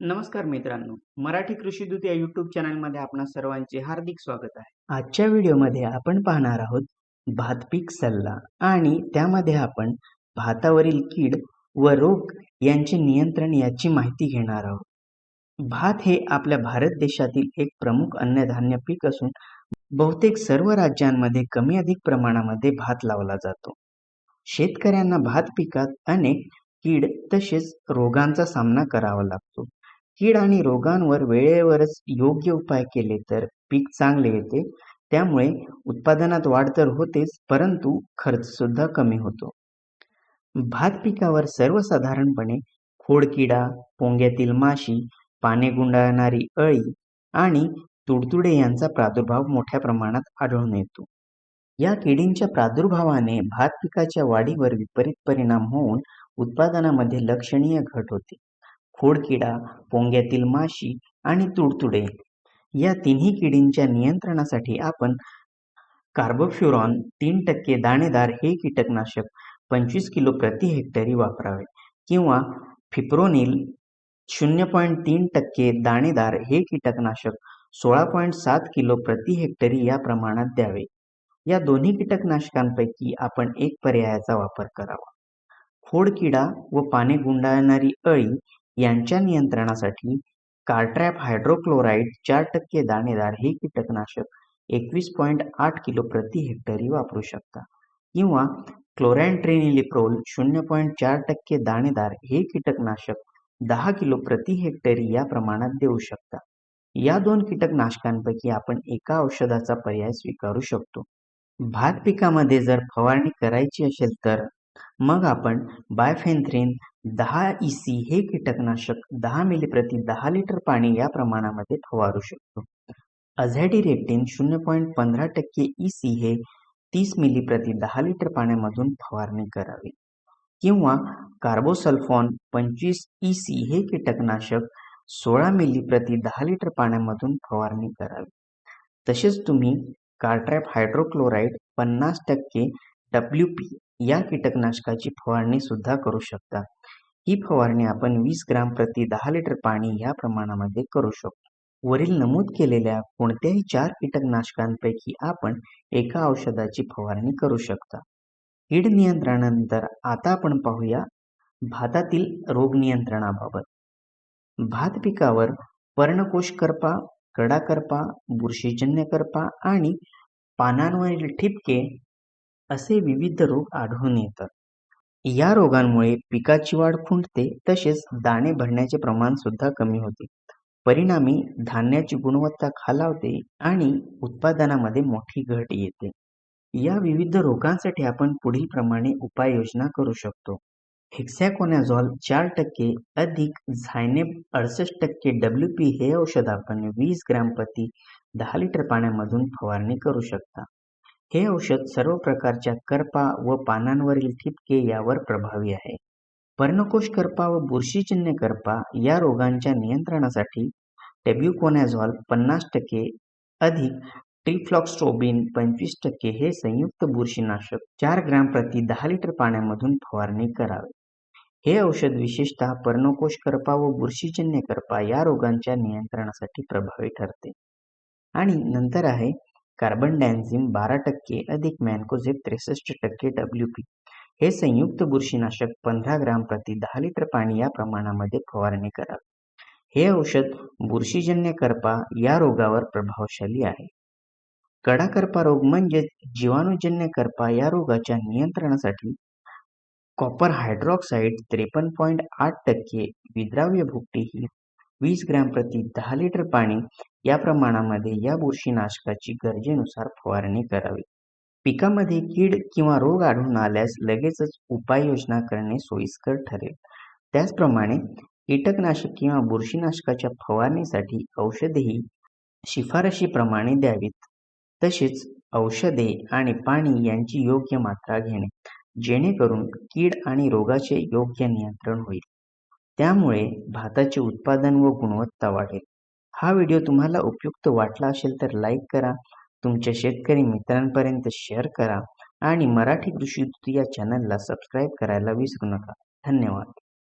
नमस्कार मित्रांनो. मराठी कृषी दूत या युट्यूब चॅनलमध्ये आपणा सर्वांचे हार्दिक स्वागत आहे. आजच्या व्हिडिओमध्ये आपण पाहणार आहोत भात पीक सल्ला आणि त्यामध्ये आपण भातावरील कीड व रोग यांचे नियंत्रण याची माहिती घेणार आहोत. भात हे आपल्या भारत देशातील एक प्रमुख अन्नधान्य पीक असून बहुतेक सर्व राज्यांमध्ये कमी अधिक प्रमाणामध्ये भात लावला जातो. शेतकऱ्यांना भात पिकात अनेक कीड तसेच रोगांचा सामना करावा लागतो. कीड आणि रोगांवर वेळेवरच योग्य उपाय केले तर पीक चांगले येते. त्यामुळे उत्पादनात वाढ तर होतेच परंतु खर्च सुद्धा कमी होतो. भात पिकावर सर्वसाधारणपणे खोडकिडा पोंग्यातील माशी पाने गुंडाळणारी अळी आणि तुडतुडे यांचा प्रादुर्भाव मोठ्या प्रमाणात आढळून येतो. या किडींच्या प्रादुर्भावाने भात पिकाच्या वाढीवर विपरीत परिणाम होऊन उत्पादनामध्ये लक्षणीय घट होते. खोडकिडा पोंग्यातील माशी आणि तुडतुडे. या तिन्ही किडींच्या नियंत्रणासाठी आपण कार्बोफ्युरॉन तीन टक्के दाणेदार हे कीटकनाशक पंचवीस किलो प्रति हेक्टरी वापरावे किंवा फिप्रोनिल शून्य पॉईंट तीन टक्के दाणेदार हे कीटकनाशक सोळा पॉईंट सात किलो प्रति हेक्टरी या प्रमाणात द्यावे. या दोन्ही कीटकनाशकांपैकी आपण एक पर्यायाचा वापर करावा. खोडकिडा व पाने गुंडाळणारी अळी यांच्या नियंत्रणासाठी कार्ट्रॅप हायड्रोक्लोराईड चार टक्के दाणेदार हे कीटकनाशक एकवीस पॉईंट आठ किलो प्रति हेक्टरी वापरू शकता. किंवा क्लोरॅन्ट्रेनिलिप्रोल शून्य पॉईंट चार टक्के दाणेदार हे कीटकनाशक दहा किलो प्रति हेक्टरी या प्रमाणात देऊ शकता. या दोन कीटकनाशकांपैकी आपण एका औषधाचा पर्याय स्वीकारू शकतो. भात पिकामध्ये जर फवारणी करायची असेल तर मग आपण बायफेन्थ्रीन दहा सी हे कीटकनाशक दहा मिली प्रति दहा लिटर पाणी या प्रमाणामध्ये फवारू शकतो. अझॅडिरेक्टिन शून्य पॉईंट पंधरा टक्के सी हे तीस मिली प्रति दहा लिटर पाण्यामधून फवारणी करावी. किंवा कार्बोसल्फॉन पंचवीस सी हे कीटकनाशक सोळा मिली प्रति दहा लिटर पाण्यामधून फवारणी करावी. तसेच तुम्ही कार्ट्रॅप हायड्रोक्लोराईड पन्नास टक्के डब्ल्यू पी या कीटकनाशकाची फवारणी सुद्धा करू शकता. ही फवारणी आपण वीस ग्राम प्रति दहा लिटर पाणी या प्रमाणामध्ये करू शकतो. वरील नमूद केलेल्या कोणत्याही चार कीटकनाशकांपैकी आपण एका औषधाची फवारणी करू शकता. कीड नियंत्रणानंतर आता आपण पाहूया भातातील रोग नियंत्रणाबाबत. भात पिकावर पर्णकोश करपा कडा करपा बुरशीजन्य करपा आणि पानांवरील ठिपके असे विविध रोग आढळून येतात. या रोगांमुळे पिकाची वाढ खुंटते तसेच दाणे भरण्याचे प्रमाण सुद्धा कमी होते. परिणामी धान्याची गुणवत्ता खालावते आणि उत्पादनामध्ये मोठी घट येते. या विविध रोगांसाठी आपण पुढील प्रमाणे उपाययोजना करू शकतो. हेक्सॅकोनॅझॉल चार टक्के अधिक झायनेब अडसष्ट टक्के डब्ल्यू पी हे औषध आपण वीस ग्रॅम प्रति दहा लिटर पाण्यामधून फवारणी करू शकता. हे औषध सर्व प्रकारच्या करपा व पानांवरील ठिपके यावर प्रभावी आहे. पर्णकोश करपा व बुरशीजन्य करपा या रोगांच्या नियंत्रणासाठी टेब्युकोनॅझॉल पन्नास टक्के अधिक ट्रिफ्लॉक्स्ट्रोबिन पंचवीस टक्के हे संयुक्त बुरशीनाशक चार ग्रॅम प्रति दहा लिटर पाण्यामधून फवारणी करावे. हे औषध विशेषतः पर्णकोश करपा व बुरशीजन्य करपा या रोगांच्या नियंत्रणासाठी प्रभावी ठरते. आणि नंतर आहे कार्बन डायन्झिम बारा टक्के अधिक मॅनकोझेब त्रेसष्ट टक्के डब्ल्यू पी हे संयुक्त बुरशीनाशक पंधरा ग्राम प्रति दहा लिटर पाणी या प्रमाणामध्ये फवारणी करावी. हे औषध बुरशीजन्य करपा या रोगावर प्रभावशाली आहे. कडा करपा रोग म्हणजे जीवाणूजन्य करपा या रोगाच्या नियंत्रणासाठी कॉपर हायड्रॉक्साईड त्रेपन्न पॉईंट आठ टक्के विद्राव्य भुकटी ही वीस ग्रॅम प्रति दहा लिटर पाणी या प्रमाणामध्ये या बुरशीनाशकाची गरजेनुसार फवारणी करावी. पिकामध्ये कीड किंवा रोग आढळून आल्यास लगेचच उपाययोजना करणे सोयीस्कर ठरेल. त्याचप्रमाणे कीटकनाशक किंवा बुरशीनाशकाच्या फवारणीसाठी औषधेही शिफारशीप्रमाणे द्यावीत. तसेच औषधे आणि पाणी यांची योग्य मात्रा घेणे जेणेकरून कीड आणि रोगाचे योग्य नियंत्रण होईल. त्यामुळे भाताचे उत्पादन व गुणवत्ता वाढेल. हा व्हिडिओ तुम्हाला उपयुक्त वाटला असेल तर लाईक करा तुमच्या शेतकरी मित्रांपर्यंत शेअर करा आणि मराठी कृषी या चॅनलला सबस्क्राईब करायला विसरू नका. धन्यवाद.